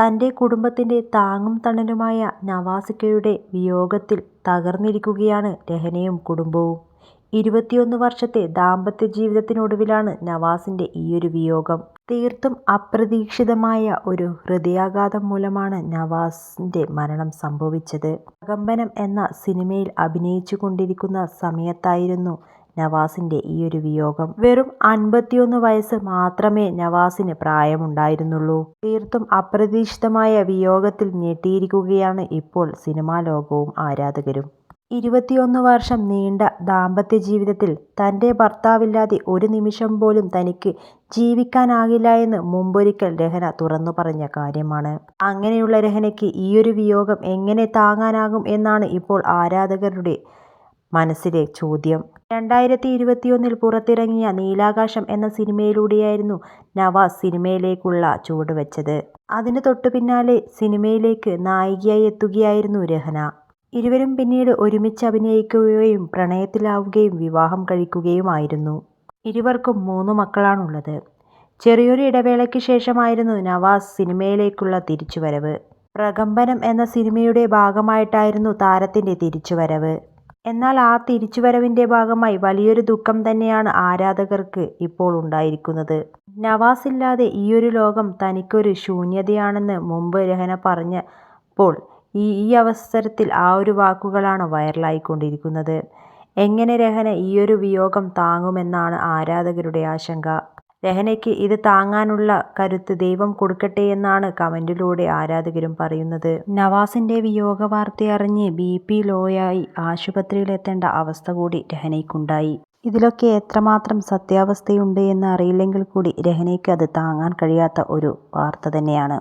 തന്റെ കുടുംബത്തിന്റെ താങ്ങും തണലുമായ നവാസിക്കയുടെ വിയോഗത്തിൽ തകർന്നിരിക്കുകയാണ് രഹനയും കുടുംബവും. ഇരുപത്തിയൊന്ന് വർഷത്തെ ദാമ്പത്യ ജീവിതത്തിനൊടുവിലാണ് നവാസിന്റെ ഈയൊരു വിയോഗം. തീർത്തും അപ്രതീക്ഷിതമായ ഒരു ഹൃദയാഘാതം മൂലമാണ് നവാസിന്റെ മരണം സംഭവിച്ചത്. അകമ്പനം എന്ന സിനിമയിൽ അഭിനയിച്ചുകൊണ്ടിരിക്കുന്ന സമയത്തായിരുന്നു നവാസിന്റെ ഈയൊരു വിയോഗം. വെറും അൻപത്തിയൊന്ന് വയസ്സ് മാത്രമേ നവാസിന് പ്രായമുണ്ടായിരുന്നുള്ളൂ. തീർത്തും അപ്രതീക്ഷിതമായ വിയോഗത്തിൽ ഞെട്ടിയിരിക്കുകയാണ് ഇപ്പോൾ സിനിമാ ലോകവും ആരാധകരും. ഇരുപത്തിയൊന്ന് വർഷം നീണ്ട ദാമ്പത്യ ജീവിതത്തിൽ തന്റെ ഭർത്താവില്ലാതെ ഒരു നിമിഷം പോലും തനിക്ക് ജീവിക്കാനാകില്ല എന്ന് മുമ്പൊരിക്കൽ രഹന തുറന്നു പറഞ്ഞ കാര്യമാണ്. അങ്ങനെയുള്ള രഹനയ്ക്ക് ഈയൊരു വിയോഗം എങ്ങനെ താങ്ങാനാകും എന്നാണ് ഇപ്പോൾ ആരാധകരുടെ മനസ്സിലെ ചോദ്യം. രണ്ടായിരത്തി ഇരുപത്തിയൊന്നിൽ പുറത്തിറങ്ങിയ നീലാകാശം എന്ന സിനിമയിലൂടെയായിരുന്നു നവാസ് സിനിമയിലേക്കുള്ള ചുവടുവെച്ചത്. അതിന് തൊട്ടുപിന്നാലെ സിനിമയിലേക്ക് നായികയായി എത്തുകയായിരുന്നു രഹന. ഇരുവരും പിന്നീട് ഒരുമിച്ച് അഭിനയിക്കുകയും പ്രണയത്തിലാവുകയും വിവാഹം കഴിക്കുകയുമായിരുന്നു. ഇരുവർക്കും മൂന്ന് മക്കളാണുള്ളത്. ചെറിയൊരു ഇടവേളയ്ക്ക് ശേഷമായിരുന്നു നവാസ് സിനിമയിലേക്കുള്ള തിരിച്ചുവരവ്. പ്രകമ്പനം എന്ന സിനിമയുടെ ഭാഗമായിട്ടായിരുന്നു താരത്തിന്റെ തിരിച്ചുവരവ്. എന്നാൽ ആ തിരിച്ചുവരവിന്റെ ഭാഗമായി വലിയൊരു ദുഃഖം തന്നെയാണ് ആരാധകർക്ക് ഇപ്പോൾ ഉണ്ടായിരിക്കുന്നത്. നവാസ് ഇല്ലാതെ ഈയൊരു ലോകം തനിക്കൊരു ശൂന്യതയാണെന്ന് മുമ്പ് രഹന പറഞ്ഞപ്പോൾ ഈ ഈ അവസരത്തിൽ ആ ഒരു വാക്കുകളാണ് വൈറലായിക്കൊണ്ടിരിക്കുന്നത്. എങ്ങനെ രഹന ഈയൊരു വിയോഗം താങ്ങുമെന്നാണ് ആരാധകരുടെ ആശങ്ക. രഹനയ്ക്ക് ഇത് താങ്ങാനുള്ള കരുത്ത് ദൈവം കൊടുക്കട്ടെയെന്നാണ് കമന്റിലൂടെ ആരാധകരും പറയുന്നത്. നവാസിന്റെ വിയോഗ വാർത്തയറിഞ്ഞ് ബി പി ലോയായി ആശുപത്രിയിലെത്തേണ്ട അവസ്ഥ കൂടി രഹനയ്ക്കുണ്ടായി. ഇതിലൊക്കെ എത്രമാത്രം സത്യാവസ്ഥയുണ്ട് എന്ന് അറിയില്ലെങ്കിൽ കൂടി രഹനയ്ക്ക് അത് താങ്ങാൻ കഴിയാത്ത ഒരു വാർത്ത തന്നെയാണ്.